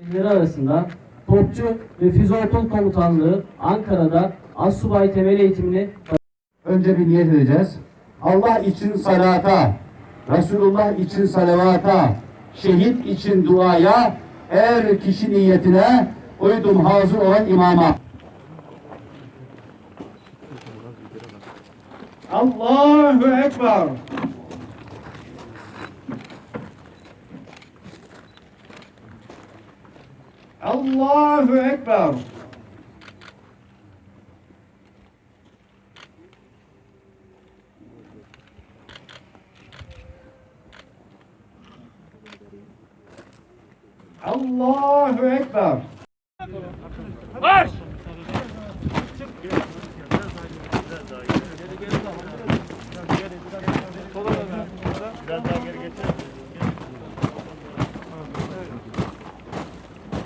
Birlikleri arasında Topçu ve Füze Okul Komutanlığı Ankara'da Assubay temel eğitimini Önce bir niyet edeceğiz. Allah için salata, Resulullah için salavata, şehit için duaya, her kişi niyetine uydum hazır olan imama. Allahu Ekber. Allahu Ekber. Allahu Ekber. Marş! Çık! Biraz daha biraz daha geri. Geri geri